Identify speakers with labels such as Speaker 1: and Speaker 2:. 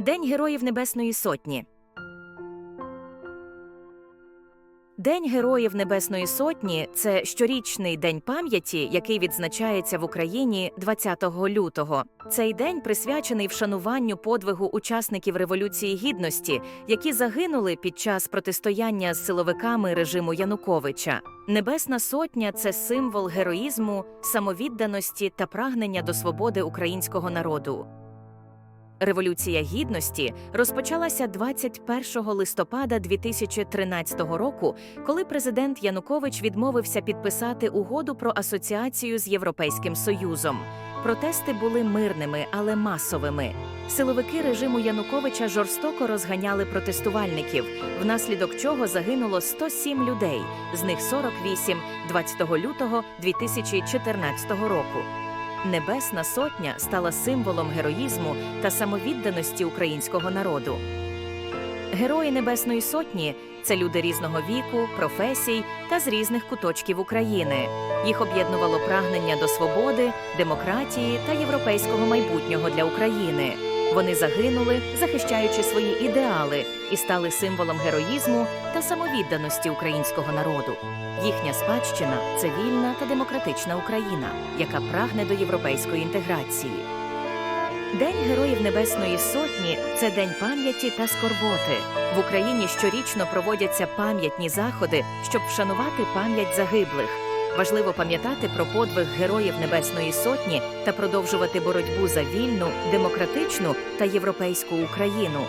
Speaker 1: День Героїв Небесної Сотні. День Героїв Небесної Сотні це щорічний день пам'яті, який відзначається в Україні 20 лютого. Цей день присвячений вшануванню подвигу учасників Революції Гідності, які загинули під час протистояння з силовиками режиму Януковича. Небесна Сотня це символ героїзму, самовідданості та прагнення до свободи українського народу. Революція гідності розпочалася 21 листопада 2013 року, коли президент Янукович відмовився підписати угоду про асоціацію з Європейським Союзом. Протести були мирними, але масовими. Силовики режиму Януковича жорстоко розганяли протестувальників, внаслідок чого загинуло 107 людей, з них 48 20 лютого 2014 року. Небесна сотня стала символом героїзму та самовідданості українського народу. Герої Небесної Сотні це люди різного віку, професій та з різних куточків України. Їх об'єднувало прагнення до свободи, демократії та європейського майбутнього для України. Вони загинули, захищаючи свої ідеали, і стали символом героїзму та самовідданості українського народу. Їхня спадщина це вільна та демократична Україна, яка прагне до європейської інтеграції. День Героїв Небесної Сотні це день пам'яті та скорботи. В Україні щорічно проводяться пам'ятні заходи, щоб вшанувати пам'ять загиблих. Важливо пам'ятати про подвиг Героїв Небесної Сотні та продовжувати боротьбу за вільну, демократичну та європейську Україну.